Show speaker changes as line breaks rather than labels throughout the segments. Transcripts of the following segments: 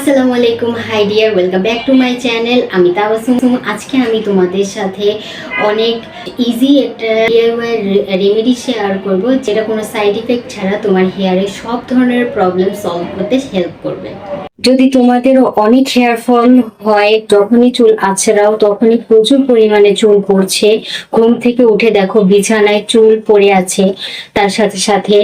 আসসালামু আলাইকুম। Hi dear welcome back to my channel আমি তাবাসুম আজকে আমি তোমাদের সাথে অনেক ইজি একটা ডিআইওয়াই রেমেডি শেয়ার করব, যেটা কোনো সাইড ইফেক্ট ছাড়া তোমার হেয়ারে সব ধরনের প্রবলেম সলভ করতে হেল্প করবে। যদি তোমাদের অনেক হেয়ার ফল হয়, যখনই চুল আছড়াও, তখনই প্রচুর পরিমাণে চুল পড়ছে। ঘুম থেকে উঠে দেখো বিছানায় চুল পড়ে আছে। তার সাথে সাথে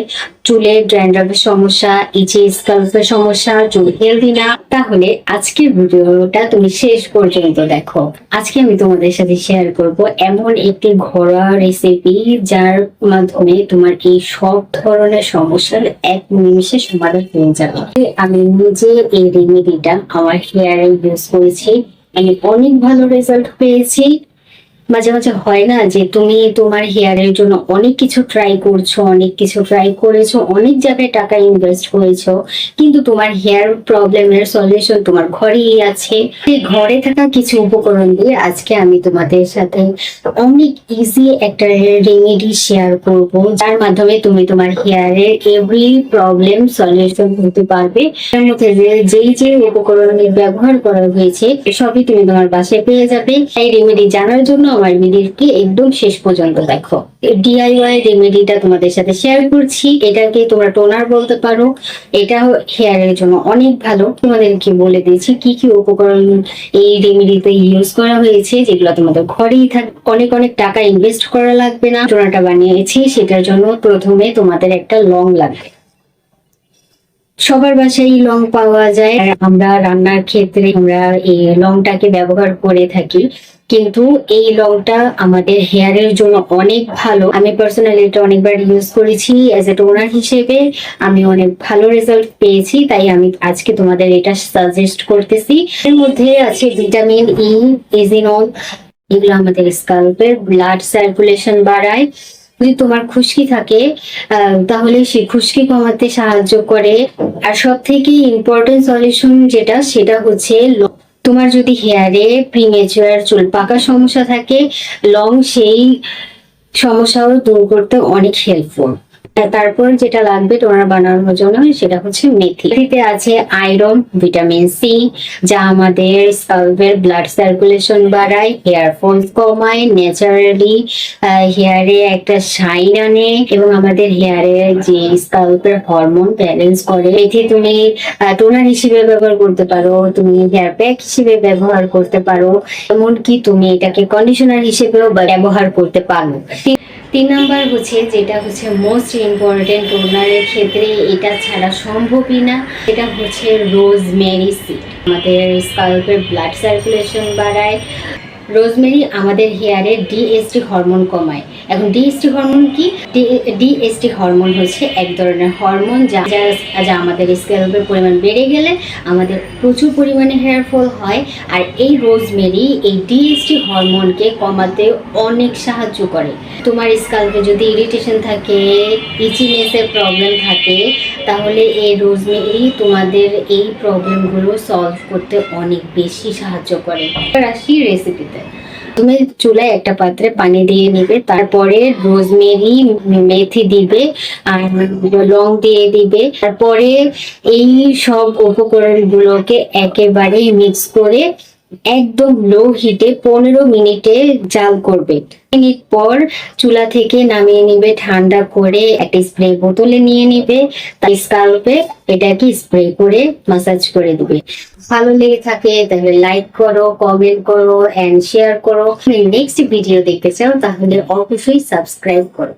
চুলের ড্র্যান্ড্রাফের সমস্যা ইচি স্কাল্পের সমস্যা, চুল হেলদি না, তাহলে আজকের ভিডিওটা তুমি শেষ পর্যন্ত দেখো। আজকে আমি তোমাদের সাথে শেয়ার করব এমন একটি ঘরোয়া রেসিপি যার মাধ্যমে তোমার এই সব ধরনের সমস্যার এক নিমিষে সমাধান হয়ে যাবে। আমি নিজে এই রেমেডিটা আমার হেয়ারে ইউজ করেছি। আমি অনেক ভালো রেজাল্ট পেয়েছি। মাঝে মাঝে হয় না যে তুমি তোমার হেয়ারের জন্য অনেক কিছু ট্রাই করছ, অনেক কিছু ট্রাই করেছ, অনেক জায়গায় টাকা ইনভেস্ট করেছ, কিন্তু তোমার হেয়ার প্রবলেমের সলিউশন তোমার ঘরেই আছে। ঘরে থাকা কিছু উপকরণ দিয়ে আজকে আমি তোমাদের সাথে অনেক ইজি একটা রেমেডি শেয়ার করব, যার মাধ্যমে তুমি তোমার হেয়ারের এভরি প্রবলেম সলিউশন করতে পারবে। এর মধ্যে যেই যে উপকরণ ব্যবহার করা হয়েছে, সবই তুমি তোমার বাসায় পেয়ে যাবে। এই রেমেডি জানার জন্য ভিডিওটি একদম শেষ পর্যন্ত দেখো। ডিআইওয়াই রেমেডিটা তোমাদের সাথে শেয়ার করছি। এটাকে তোমরা টোনার বলতে পারো। এটা হেয়ারের জন্য অনেক ভালো। তোমাদেরকে বলে দিয়েছি কি কি উপকরণ এই রেমেডিতে ইউজ করা হয়েছে, যেগুলো তোমাদের ঘরেই থাক অনেক অনেক টাকা ইনভেস্ট করা লাগবে না। টোনাটা বানিয়েছি, সেটার জন্য প্রথমে তোমাদের একটা লং লাগবে। সবার বাসায় লং পাওয়া যায়। আমরা রান্নার ক্ষেত্রে আমরা এই লংটাকে ব্যবহার করে থাকি। কিন্তু এই লংটা আমাদের হেয়ারের জন্য অনেক ভালো। আমি পার্সোনালি এটা অনেকবার ইউজ করেছি অ্যাজ এ টোনার হিসেবে। আমি অনেক ভালো রেজাল্ট পেয়েছি, তাই আমি আজকে তোমাদের এটা সাজেস্ট করতেছি। এর মধ্যে আছে ভিটামিন ই এজিনল এগুলো আমাদের স্কাল্পের ব্লাড সার্কুলেশন বাড়ায়। যদি তোমার খুশকি থাকে তাহলে সে খুশকি কমাতে সাহায্য করে। আর সব থেকে ইম্পর্টেন্ট সলিউশন যেটা, সেটা হচ্ছে তোমার যদি হেয়ারে প্রিমেচুয়ার চুল পাকা সমস্যা থাকে লং সেই সমস্যাও দূর করতে অনেক হেল্পফুল তারপর যেটা লাগবে টোনার বানানোর জন্য সেটা হচ্ছে মেথি। মেথিতে আছে আয়রন ভিটামিন সি যা আমাদের স্কাল্পের ব্লাড সার্কুলেশন বাড়ায় হেয়ার ফল কমায় ন্যাচারালি হেয়ারে একটা শাইন আনে এবং আমাদের হেয়ারে যে স্কাল্পের হরমোন ব্যালেন্স করে মেথি তুমি টোনার হিসেবে ব্যবহার করতে পারো, তুমি হেয়ার প্যাক হিসেবে ব্যবহার করতে পারো, এমনকি তুমি এটাকে কন্ডিশনার হিসেবেও ব্যবহার করতে পারো। তিন- নম্বর হচ্ছে, যেটা হচ্ছে মোস্ট ইম্পর্টেন্ট টোনারের ক্ষেত্রে, এটা ছাড়া সম্ভবই না। এটা হচ্ছে রোজ মেরি সিড আমাদের স্কাল্পের ব্লাড সার্কুলেশন বাড়ায়। রোজমেরি আমাদের হেয়ারে ডিএসটি হরমোন কমায়। এখন ডিএসটি হরমোন কি? ডিএসটি হরমোন হচ্ছে এক ধরনের হরমোন যা যা- আমাদের স্ক্যাল্পের পরিমাণ বেড়ে গেলে আমাদের প্রচুর পরিমাণে হেয়ার ফল হয় আর এই রোজমেরি, এই ডিএসটি হরমোনকে কমাতে অনেক সাহায্য করে। তোমার স্কাল্পে যদি ইরিটেশন থাকে, ইচিনেসের প্রবলেম থাকে, তাহলে এই রোজমেরি তোমাদের এই প্রবলেমগুলো সলভ করতে অনেক বেশি সাহায্য করে। আসি রেসিপিতে তুমি চুলায় একটা পাত্রে পানি দিয়ে নিবে, তারপরে রোজমেরি, মেথি দিবে, আর লং দিয়ে দিবে। তারপরে এই সব উপকরণ গুলোকে একেবারেই মিক্স করে একদম লো হিটে পনেরো মিনিটে জাল করবে। মিনিট পর চুলা থেকে নামিয়ে নিবে, ঠান্ডা করে একটা স্প্রে বোতলে নিয়ে নিবে তাই স্কাল্পে এটাকে স্প্রে করে মাসাজ করে দিবে। ভালো লেগে থাকে, তাহলে লাইক করো কমেন্ট করো এন্ড শেয়ার করো। নেক্সট ভিডিও দেখতে চাও, তাহলে অবশ্যই সাবস্ক্রাইব করো।